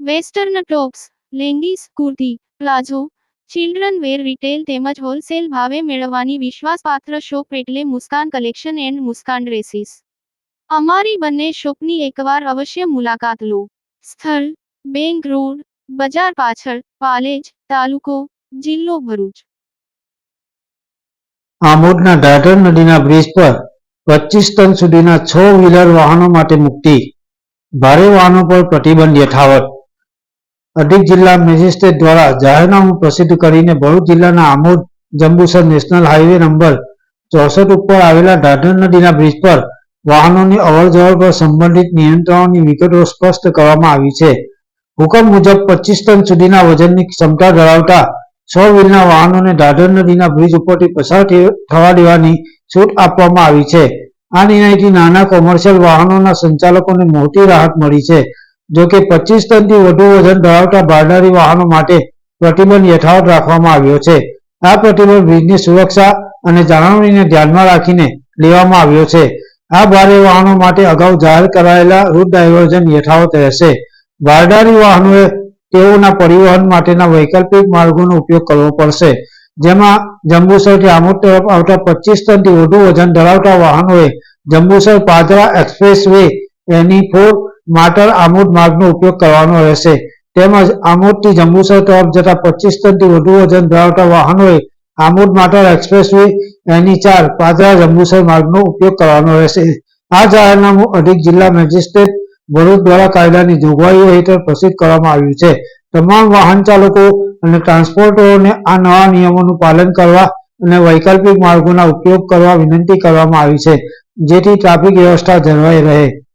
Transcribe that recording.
Western tops, leggings, kurti, palazzo, children wear retail તેમજ wholesale ભાવે મેળવવાની વિશ્વાસપાત્ર શોપ એટલે Muskan collection and Muskan dresses. અમારી બંને શોપની એકવાર અવશ્ય મુલાકાત લો. સ્થળ, બેંક રોડ, બજાર પાછળ, પાલેજ, તાલુકો, જિલ્લો ભરૂચ. આમોદના દાદર નદીના બ્રિજ પર પચીસ ટન સુધીના છ વ્હીલર વાહનો માટે મુક્તિ. ભારે વાહનો પર પ્રતિબંધ યથાવત. અધિક જિલ્લા મેજિસ્ટ્રેટ દ્વારા જાહેરનામું પ્રસિદ્ધ કરીને ભરૂચ જિલ્લાના Amod Jambusar national highway number ચોસઠ ઉપર આવેલા ઢાઢર નદીના બ્રિજ પર વાહનોની અવરજવર પર સંબંધિત નિયંત્રણોની વિગતો સ્પષ્ટ કરવામાં આવી છે. હુકમ મુજબ પચીસ ટન સુધીના વજનની ક્ષમતા ધરાવતા છ વ્હીલના વાહનોને ઢાઢર નદીના બ્રિજ ઉપરથી પસાર થવા દેવાની છૂટ આપવામાં આવી છે. આ નિર્ણયથી નાના કોમર્શિયલ વાહનોના સંચાલકોને મોટી રાહત મળી છે. જો કે પચીસ ટનથી વધુ વજન ધરાવતા ભારદારી વાહનો માટે પ્રતિબંધ યથાવત રાખવામાં આવ્યો છે. આ પ્રતિબંધ બ્રિજની સુરક્ષા અને જાળવણીને ધ્યાનમાં રાખીને લેવામાં આવ્યો છે. આ ભારે વાહનો માટે અગાઉ જાહેર કરાયેલા રૂટ ડાયવર્ઝન યથાવત રહેશે. બારદારી વાહનોએ તેઓના પરિવહન માટેના વૈકલ્પિક માર્ગોનો ઉપયોગ કરવો પડશે. જેમાં જંબુસરથી આમોદ તરફ આવતા પચીસ ટનથી વધુ વજન ધરાવતા વાહનોએ જંબુસર પાદરા એક્સપ્રેસ વે એની ફોર માટર આમોદ માર્ગનો ઉપયોગ કરવાનો રહેશે. તેમજ આમોદથી જંબુસર તરફ જતા પચીસ ટનથી વધુ વજન ધરાવતા વાહનોએ આમોદ માટર એક્સપ્રેસ વે એની ચાર પાદરા જંબુસર માર્ગનો ઉપયોગ કરવાનો રહેશે. આ જાહેરનામું અધિક જિલ્લા મેજિસ્ટ્રેટ ભરૂચ દ્વારા કાયદાની જોગવાઈઓ હેઠળ પ્રસિદ્ધ કરવામાં આવ્યું છે. તમામ વાહન ચાલકો અને ટ્રાન્સપોર્ટરોને આ નવા નિયમોનું પાલન કરવા અને વૈકલ્પિક માર્ગોના ઉપયોગ કરવા વિનંતી કરવામાં આવી છે. જેથી ટ્રાફિક વ્યવસ્થા જળવાઈ રહે.